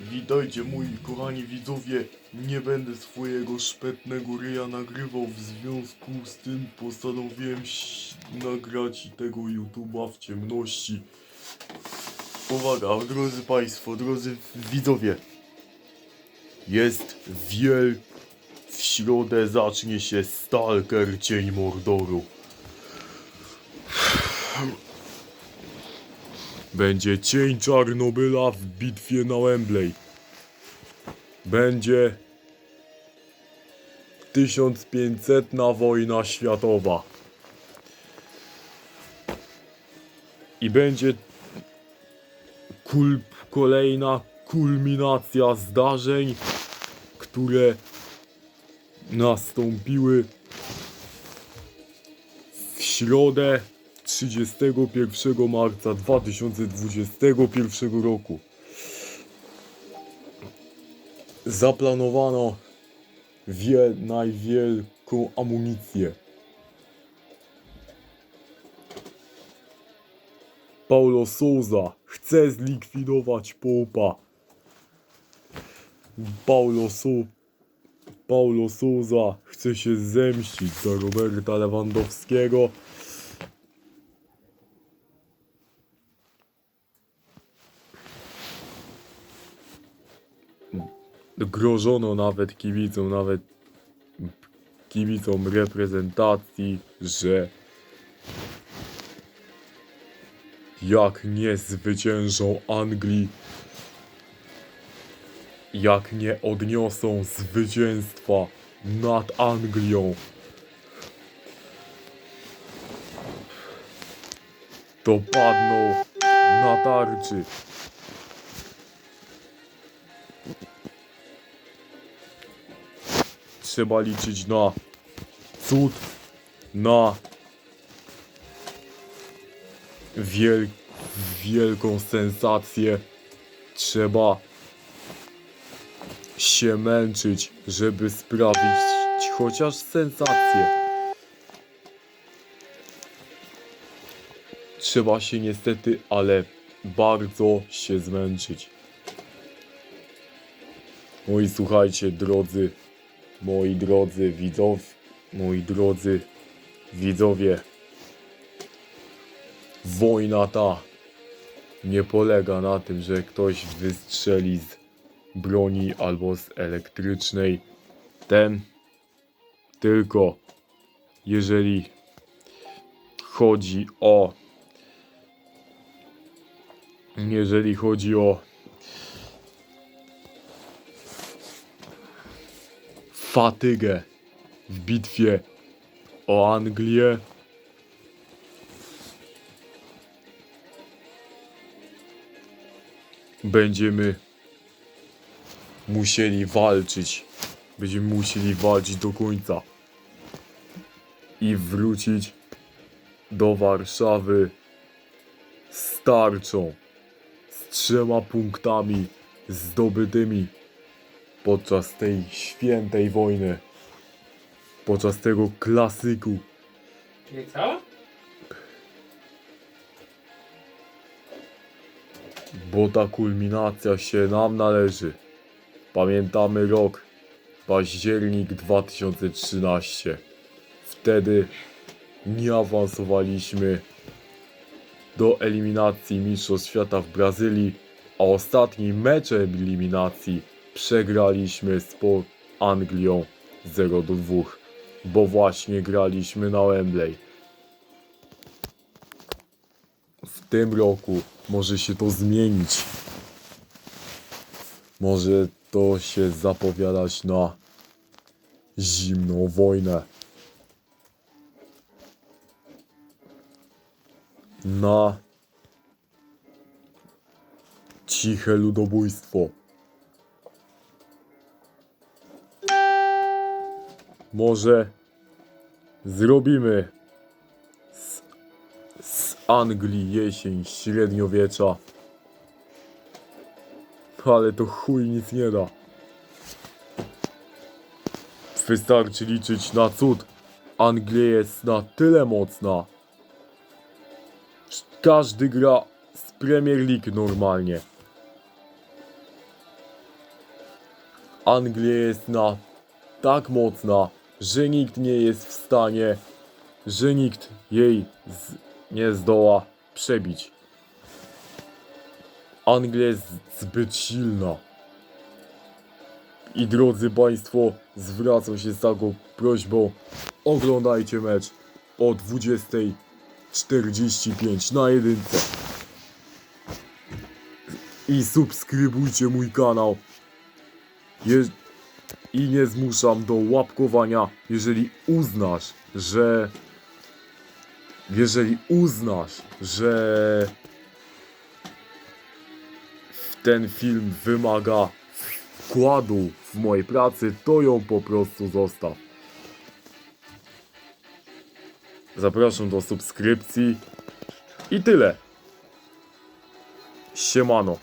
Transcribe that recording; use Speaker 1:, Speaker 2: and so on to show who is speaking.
Speaker 1: Witajcie moi kochani widzowie, nie będę swojego szpetnego ryja nagrywał, w związku z tym postanowiłem nagrać tego YouTube'a w ciemności. Uwaga, drodzy Państwo, drodzy widzowie. Jest wiel, w środę zacznie się Stalker Cień Mordoru. Będzie cień Czarnobyla w bitwie na Wembley. Będzie 1500 wojna światowa. I będzie kul, kolejna kulminacja zdarzeń, które nastąpiły w środę 31 marca 2021 roku. Zaplanowano wie, najwielką amunicję. Paulo Souza chce zlikwidować Popa. Paulo, Sou Paulo Souza chce się zemścić za Roberta Lewandowskiego. Grożono nawet kibicom, nawet kibicom reprezentacji, że jak nie zwyciężą Anglii, jak nie odniosą zwycięstwa nad Anglią, to padną na tarczy. Trzeba liczyć na cud, na wiel wielką sensację. Trzeba się męczyć, żeby sprawić chociaż sensację. Trzeba się niestety, ale bardzo się zmęczyć. No i słuchajcie, drodzy moi drodzy widzowie, moi drodzy widzowie, wojna ta nie polega na tym, że ktoś wystrzeli z broni albo z elektrycznej. Ten tylko jeżeli chodzi o jeżeli chodzi o fatygę w bitwie o Anglię. Będziemy musieli walczyć. Będziemy musieli walczyć do końca. I wrócić do Warszawy z tarczą. Z trzema punktami zdobytymi podczas tej świętej wojny, podczas tego klasyku.
Speaker 2: Nie co?
Speaker 1: bo ta kulminacja się nam należy. Pamiętamy rok, październik 2013. Wtedy nie awansowaliśmy do eliminacji Mistrzostw Świata w Brazylii, a ostatni mecz eliminacji przegraliśmy z Anglią 0 do 2, bo właśnie graliśmy na Wembley. W tym roku może się to zmienić. Może to się zapowiadać na zimną wojnę. Na ciche ludobójstwo. Może zrobimy z, z Anglii jesień średniowiecza. Ale to chuj nic nie da. Wystarczy liczyć na cud. Anglia jest na tyle mocna. Każdy gra z Premier League normalnie. Anglia jest na tak mocna, że nikt nie jest w stanie, że nikt jej nie zdoła przebić. Anglia jest zbyt silna. I drodzy Państwo, zwracam się z taką prośbą, oglądajcie mecz o 20.45 na jedynce. I subskrybujcie mój kanał. Je I nie zmuszam do łapkowania, jeżeli uznasz, że... Jeżeli uznasz, że ten film wymaga wkładu w mojej pracy, to ją po prostu zostaw. Zapraszam do subskrypcji i tyle. Siemano.